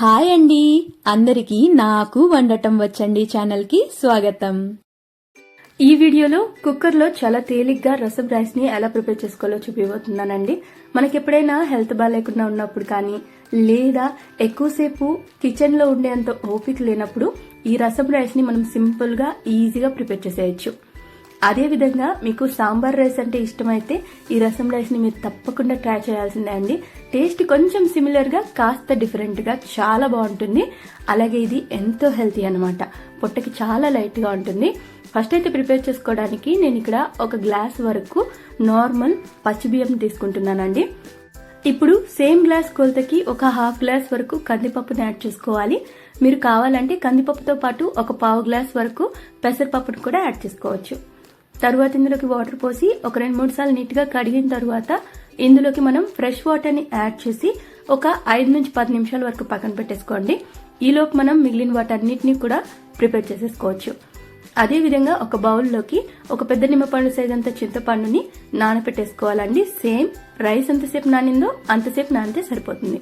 Hi అండి. అందరికీ నాకు వండటం వచ్చండి ఛానల్కి స్వాగతం. ఈ వీడియోలో కుక్కర్లో చాలా తేలిగ్గా రసం రైస్ని ఎలా ప్రిపేర్ చేసుకోవాలో చూపిపోతున్నానండి మనకి ఎప్పుడైనా హెల్త్ బాగాలేకుండా ఉన్నప్పుడు కానీ లేదా ఎక్కువసేపు కిచెన్లో ఉండేంత ఓపిక లేనప్పుడు ఈ రసం రైస్ని మనం సింపుల్గా ఈజీగా ప్రిపేర్ చేసేయచ్చు. అదే విధంగా మీకు సాంబార్ రైస్ అంటే ఇష్టమైతే ఈ రసం రైస్ని మీరు తప్పకుండా ట్రై చేయాల్సిందే అండి. టేస్ట్ కొంచెం సిమిలర్గా కాస్త డిఫరెంట్గా చాలా బాగుంటుంది. అలాగే ఇది ఎంతో హెల్తీ అనమాట పొట్టకి చాలా లైట్గా ఉంటుంది. ఫస్ట్ అయితే ప్రిపేర్ చేసుకోవడానికి నేను ఇక్కడ ఒక గ్లాస్ వరకు నార్మల్ పచ్చిబియ్యం తీసుకుంటున్నానండి. ఇప్పుడు సేమ్ గ్లాస్ కొలతకి ఒక హాఫ్ గ్లాస్ వరకు కందిపప్పుని యాడ్ చేసుకోవాలి. మీరు కావాలంటే కందిపప్పుతో పాటు ఒక పావు గ్లాస్ వరకు పెసరపప్పును కూడా యాడ్ చేసుకోవచ్చు. తరువాత ఇందులోకి వాటర్ పోసి ఒక రెండు మూడు సార్లు నీట్గా కడిగిన తర్వాత ఇందులోకి మనం ఫ్రెష్ వాటర్ని యాడ్ చేసి ఒక ఐదు నుంచి పది నిమిషాల వరకు పక్కన పెట్టేసుకోండి. ఈలోపు మనం మిగిలిన వాటన్నిటిని కూడా ప్రిపేర్ చేసేసుకోవచ్చు. అదే విధంగా ఒక బౌల్లోకి ఒక పెద్ద నిమ్మపండు సైజ్ అంత చింతపండుని నానపెట్టేసుకోవాలండి. సేమ్ రైస్ ఎంతసేపు నానిందో అంతసేపు నానితే సరిపోతుంది.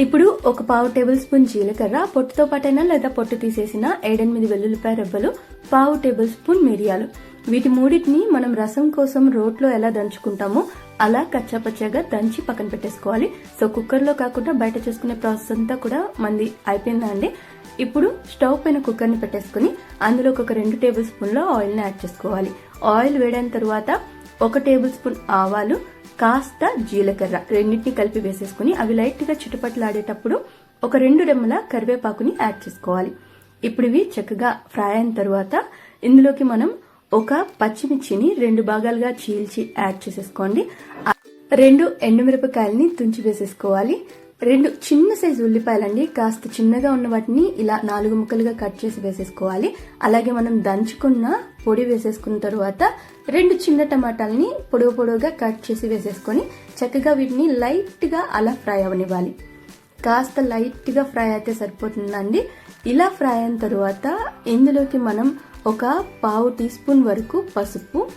ఇప్పుడు ఒక పావు టేబుల్ స్పూన్ జీలకర్ర పొట్టుతో పాటైనా లేదా పొట్టు తీసేసిన ఏడెనిమిది వెల్లుల్లిపాయ రెబ్బలు పావు టేబుల్ స్పూన్ మిరియాలు. వీటి మూడింటిని మనం రసం కోసం రోట్లో ఎలా దంచుకుంటామో అలా కచ్చాపచ్చాగా దంచి పక్కన పెట్టేసుకోవాలి. సో కుక్కర్లో కాకుండా బయట చేసుకునే ప్రాసెస్ అంతా కూడా మంది అయిపోయిందండి ఇప్పుడు స్టవ్ పైన కుక్కర్ని పెట్టేసుకుని అందులోకి ఒక రెండు టేబుల్ స్పూన్ల ఆయిల్ని యాడ్ చేసుకోవాలి. ఆయిల్ వేడైన తర్వాత ఒక టేబుల్ స్పూన్ ఆవాలు కాస్త జీలకర్ర రెండింటిని కలిపి వేసేసుకుని అవి లైట్గా చుట్టుపట్లాడేటప్పుడు ఒక రెండు రెమ్మల కరివేపాకుని యాడ్ చేసుకోవాలి. ఇప్పుడు ఇవి చక్కగా ఫ్రై అయిన తర్వాత ఇందులోకి మనం ఒక పచ్చిమిర్చిని రెండు భాగాలుగా చీల్చి యాడ్ చేసేసుకోండి. రెండు ఎండుమిరపకాయలని తుంచి వేసేసుకోవాలి. రెండు చిన్న సైజు ఉల్లిపాయలండి. కాస్త చిన్నగా ఉన్న వాటిని ఇలా నాలుగు ముక్కలుగా కట్ చేసి వేసేసుకోవాలి. అలాగే మనం దంచుకున్న పొడి వేసేసుకున్న తర్వాత రెండు చిన్న టమాటాలని పొడవు పొడవుగా కట్ చేసి వేసేసుకొని చక్కగా వీటిని లైట్గా అలా ఫ్రై అవనివ్వాలి. కాస్త లైట్గా ఫ్రై అయితే సరిపోతుందండి. ఇలా ఫ్రై అయిన తర్వాత ఇందులోకి మనం ఒక పావు టీ స్పూన్ వరకు పసుపు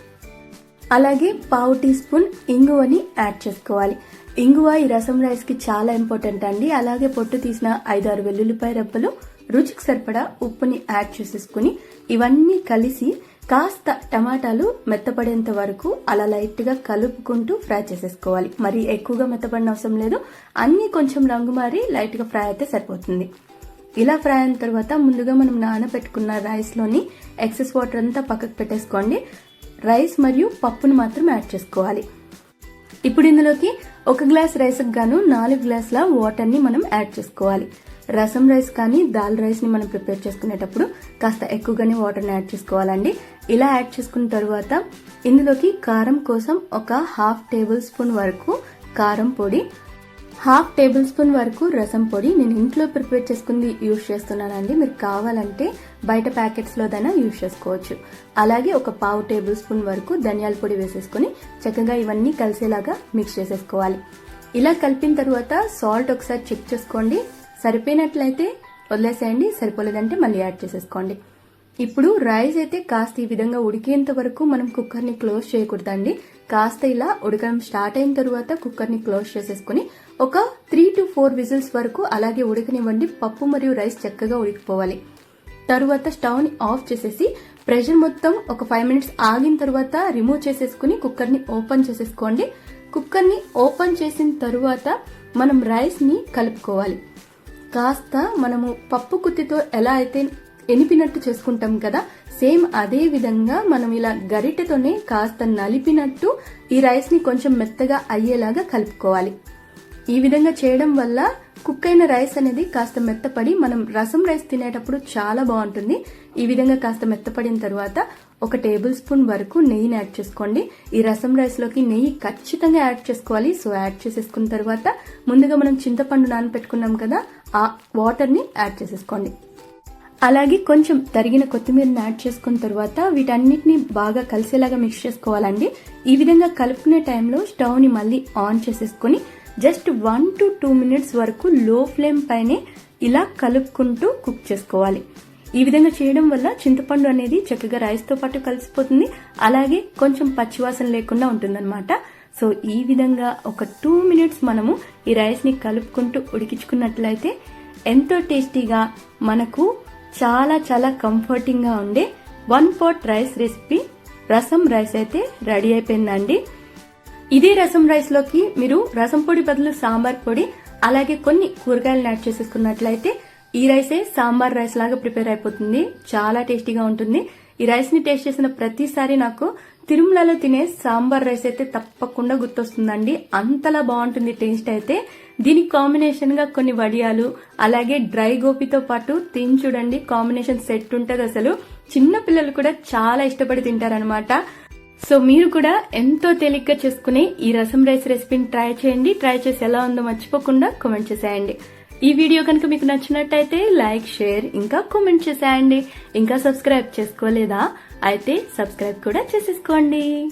అలాగే పావు టీ స్పూన్ ఇంగువని యాడ్ చేసుకోవాలి. ఇంగువ ఈ రసం రైస్కి చాలా ఇంపార్టెంట్ అండి. అలాగే పొట్టు తీసిన ఐదారు వెల్లుల్లిపాయ రెబ్బలు రుచికి సరిపడా ఉప్పుని యాడ్ చేసేసుకుని ఇవన్నీ కలిసి కాస్త టమాటాలు మెత్తపడేంత వరకు అలా లైట్గా కలుపుకుంటూ ఫ్రై చేసేసుకోవాలి. మరి ఎక్కువగా మెత్తపడిన అవసరం లేదు. అన్నీ కొంచెం రంగు మారి లైట్గా ఫ్రై అయితే సరిపోతుంది. ఇలా ఫ్రై అయిన తర్వాత ముందుగా మనం నానబెట్టుకున్న రైస్లోని ఎక్సెస్ వాటర్ అంతా పక్కకు పెట్టేసుకోండి. రైస్ మరియు పప్పును మాత్రం యాడ్ చేసుకోవాలి. ఇప్పుడు ఇందులోకి ఒక గ్లాస్ రైస్కి గాను నాలుగు గ్లాసుల వాటర్ని మనం యాడ్ చేసుకోవాలి. రసం రైస్ కానీ దాల్ రైస్ని మనం ప్రిపేర్ చేసుకునేటప్పుడు కాస్త ఎక్కువగానే వాటర్ని యాడ్ చేసుకోవాలండి. ఇలా యాడ్ చేసుకున్న తర్వాత ఇందులోకి కారం కోసం ఒక హాఫ్ టేబుల్ స్పూన్ వరకు కారం పొడి హాఫ్ టేబుల్ స్పూన్ వరకు రసం పొడి నేను ఇంట్లో ప్రిపేర్ చేసుకుంది యూజ్ చేస్తున్నానండి. మీరు కావాలంటే బయట ప్యాకెట్స్లోదైనా యూజ్ చేసుకోవచ్చు. అలాగే ఒక పావు టేబుల్ స్పూన్ వరకు ధనియాల పొడి వేసేసుకుని చక్కగా ఇవన్నీ కలిసేలాగా మిక్స్ చేసేసుకోవాలి. ఇలా కలిపిన తర్వాత సాల్ట్ ఒకసారి చెక్ చేసుకోండి. సరిపోయినట్లయితే వదిలేసేయండి. సరిపోలేదంటే మళ్ళీ యాడ్ చేసేసుకోండి. ఇప్పుడు రైస్ అయితే కాస్త ఈ విధంగా ఉడికేంత వరకు మనం కుక్కర్ని క్లోజ్ చేయకూడదండి. కాస్త ఇలా ఉడకడం స్టార్ట్ అయిన తర్వాత కుక్కర్ని క్లోజ్ చేసేసుకుని ఒక త్రీ టు ఫోర్ విజిల్స్ వరకు అలాగే ఉడకనివ్వండి. పప్పు మరియు రైస్ చక్కగా ఉడికిపోవాలి. తరువాత స్టవ్ని ఆఫ్ చేసేసి ప్రెషర్ మొత్తం ఒక ఫైవ్ మినిట్స్ ఆగిన తర్వాత రిమూవ్ చేసేసుకుని కుక్కర్ని ఓపెన్ చేసేసుకోండి. కుక్కర్ని ఓపెన్ చేసిన తరువాత మనం రైస్ని కలుపుకోవాలి. కాస్త మనము పప్పు కుత్తితో ఎలా అయితే ఎనిపినట్టు చేసుకుంటాం కదా. సేమ్ అదే విధంగా మనం ఇలా గరిటెతోనే కాస్త నలిపినట్టు ఈ రైస్ని కొంచెం మెత్తగా అయ్యేలాగా కలుపుకోవాలి. ఈ విధంగా చేయడం వల్ల కుక్ అయిన రైస్ అనేది కాస్త మెత్తపడి మనం రసం రైస్ తినేటప్పుడు చాలా బాగుంటుంది. ఈ విధంగా కాస్త మెత్తపడిన తర్వాత ఒక టేబుల్ స్పూన్ వరకు నెయ్యిని యాడ్ చేసుకోండి. ఈ రసం రైస్లోకి నెయ్యి ఖచ్చితంగా యాడ్ చేసుకోవాలి. సో యాడ్ చేసేసుకున్న తర్వాత ముందుగా మనం చింతపండు నానపెట్టుకున్నాం కదా ఆ వాటర్ని యాడ్ చేసేసుకోండి. అలాగే కొంచెం తరిగిన కొత్తిమీరని యాడ్ చేసుకున్న తర్వాత వీటన్నిటిని బాగా కలిసేలాగా మిక్స్ చేసుకోవాలండి. ఈ విధంగా కలుపుకునే టైంలో స్టవ్ని మళ్ళీ ఆన్ చేసేసుకుని just one two two minutes వరకు లో ఫ్లేమ్ పైనే ఇలా కలుపుకుంటూ కుక్ చేసుకోవాలి. ఈ విధంగా చేయడం వల్ల చింతపండు అనేది చక్కగా రైస్తో పాటు కలిసిపోతుంది. అలాగే కొంచెం పచ్చివాసన లేకుండా ఉంటుందన్నమాట. సో ఈ విధంగా ఒక టూ మినిట్స్ మనము ఈ రైస్ని కలుపుకుంటూ ఉడికించుకున్నట్లయితే ఎంతో టేస్టీగా మనకు చాలా చాలా కంఫర్టింగ్గా ఉండే one pot rice recipe rasam rice అయితే రెడీ అయిపోయిందండి. ఇదే రసం రైస్లోకి మీరు రసం పొడి బదులు సాంబార్ పొడి అలాగే కొన్ని కూరగాయలను యాడ్ చేసేసుకున్నట్లయితే ఈ రైసే సాంబార్ రైస్ లాగా ప్రిపేర్ అయిపోతుంది. చాలా టేస్టీగా ఉంటుంది. ఈ రైస్ని టేస్ట్ చేసిన ప్రతిసారి నాకు తిరుమలలో తినే సాంబార్ రైస్ అయితే తప్పకుండా గుర్తొస్తుందండి. అంతలా బాగుంటుంది టేస్ట్ అయితే. దీనికి కాంబినేషన్గా కొన్ని వడియాలు అలాగే డ్రై గోపితో పాటు తిని చూడండి. కాంబినేషన్ సెట్ ఉంటుంది అసలు. చిన్న పిల్లలు కూడా చాలా ఇష్టపడి తింటారనమాట సో మీరు కూడా ఎంతో తేలిగ్గా చేసుకునే ఈ రసం రైస్ రెసిపీని ట్రై చేయండి. ట్రై చేసి ఎలా ఉందో మర్చిపోకుండా కామెంట్ చేసేయండి. ఈ వీడియో కనుక మీకు నచ్చినట్టయితే లైక్ షేర్ ఇంకా కామెంట్ చేసేయండి. ఇంకా సబ్స్క్రైబ్ చేసుకోలేదా? అయితే సబ్స్క్రైబ్ కూడా చేసేసుకోండి.